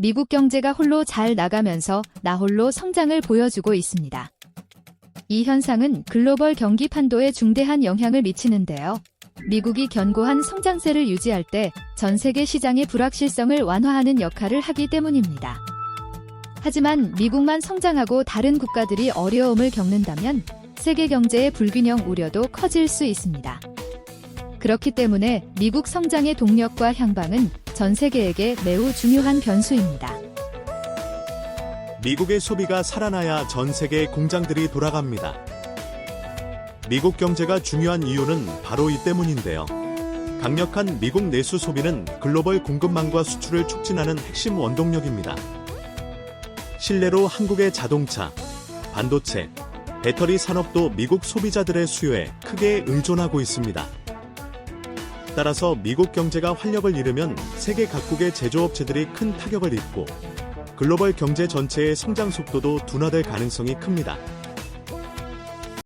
미국 경제가 홀로 잘 나가면서 나홀로 성장을 보여주고 있습니다. 이 현상은 글로벌 경기 판도에 중대한 영향을 미치는데요. 미국이 견고한 성장세를 유지할 때 전 세계 시장의 불확실성을 완화하는 역할을 하기 때문입니다. 하지만 미국만 성장하고 다른 국가들이 어려움을 겪는다면 세계 경제의 불균형 우려도 커질 수 있습니다. 그렇기 때문에 미국 성장의 동력과 향방은 전 세계에게 매우 중요한 변수입니다. 미국의 소비가 살아나야 전 세계 공장들이 돌아갑니다. 미국 경제가 중요한 이유는 바로 이 때문인데요. 강력한 미국 내수 소비는 글로벌 공급망과 수출을 촉진하는 핵심 원동력입니다. 실내로 한국의 자동차, 반도체, 배터리 산업도 미국 소비자들의 수요에 크게 의존하고 있습니다. 따라서 미국 경제가 활력을 잃으면 세계 각국의 제조업체들이 큰 타격을 입고 글로벌 경제 전체의 성장 속도도 둔화될 가능성이 큽니다.